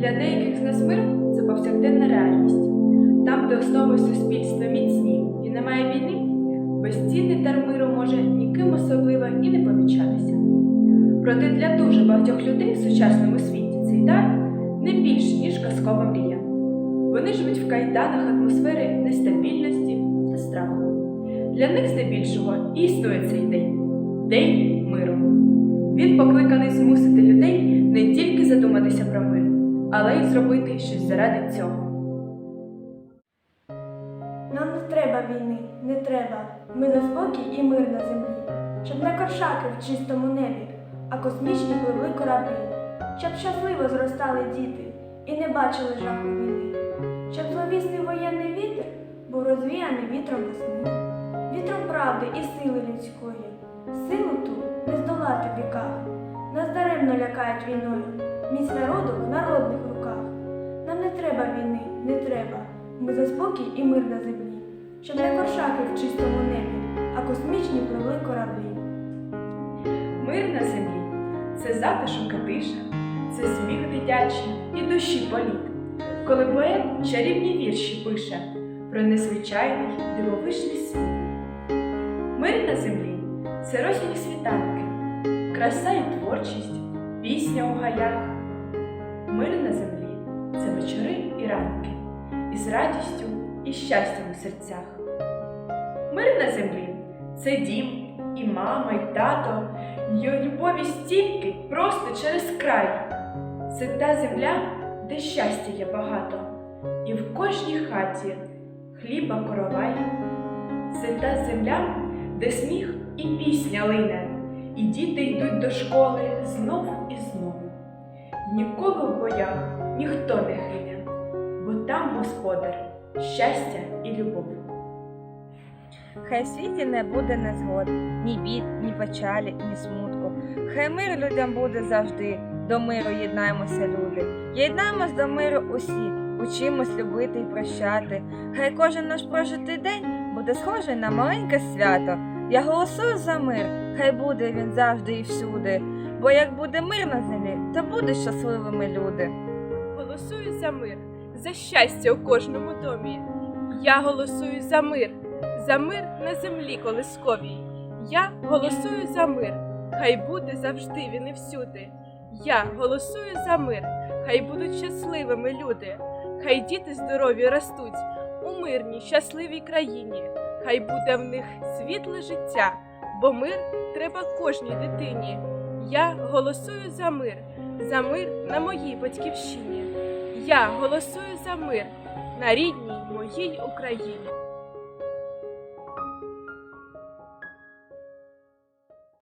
Для деяких з нас мир це повсякденна реальність. Там, де основи суспільства міцні і немає війни, безцінний дар миру може ніким особливо і не помічатися. Проте для дуже багатьох людей в сучасному світі цей дар не більше, ніж казкова мрія. Вони живуть в кайданах атмосфери нестабільності та страху. Для них здебільшого існує цей день день миру. Він покликаний змусити людей не тільки задуматися про мир, але й зробити щось заради цього. Нам не треба війни, не треба. Ми за спокій і мир на землі. Щоб не коршаки в чистому небі, а космічні пливли кораблі. Щоб щасливо зростали діти і не бачили жаху війни. Щоб зловісний воєнний вітер був розвіяний вітром весни. Вітром правди і сили людської. Силу ту не здолати в віках. Нас даремно лякають війною. Міць народу в народних руках. Нам не треба війни, не треба. Ми за спокій і мир на землі, щоб не коршаки в чистому небі, а космічні пливли кораблі. Мир на землі це затишок і тиша, це сміх дитячий і душі політ. Коли поет чарівні вірші пише про незвичайний дивовижний світ. Мир на землі це росні світанки, краса і творчість, пісня у гаях. Мир на землі це вечори і ранки, із радістю і щастям у серцях. Мир на землі це дім, і мама, і тато, й любові стільки просто через край. Це та земля, де щастя є багато, і в кожній хаті хліба коровай. Це та земля, де сміх і пісня лине, і діти йдуть до школи знов і знов. Ніколи в боях ніхто не гине, бо там господар, щастя і любов. Хай в світі не буде незгод, ні бід, ні печалі, ні смутку. Хай мир людям буде завжди. До миру єднаємося, люди. Єднаємось до миру усі, учимось любити і прощати. Хай кожен наш прожитий день буде схожий на маленьке свято. Я голосую за мир, хай буде він завжди і всюди. Бо як буде мир на землі, то будуть щасливими люди. Голосую за мир, за щастя у кожному домі. Я голосую за мир, за мир на землі колисковій. Я голосую за мир, хай буде завжди він і всюди. Я голосую за мир, хай будуть щасливими люди, хай діти здорові ростуть у мирній, щасливій країні. Хай буде в них світле життя, бо мир треба кожній дитині. Я голосую за мир, за мир на моїй батьківщині. Я голосую за мир на рідній моїй Україні.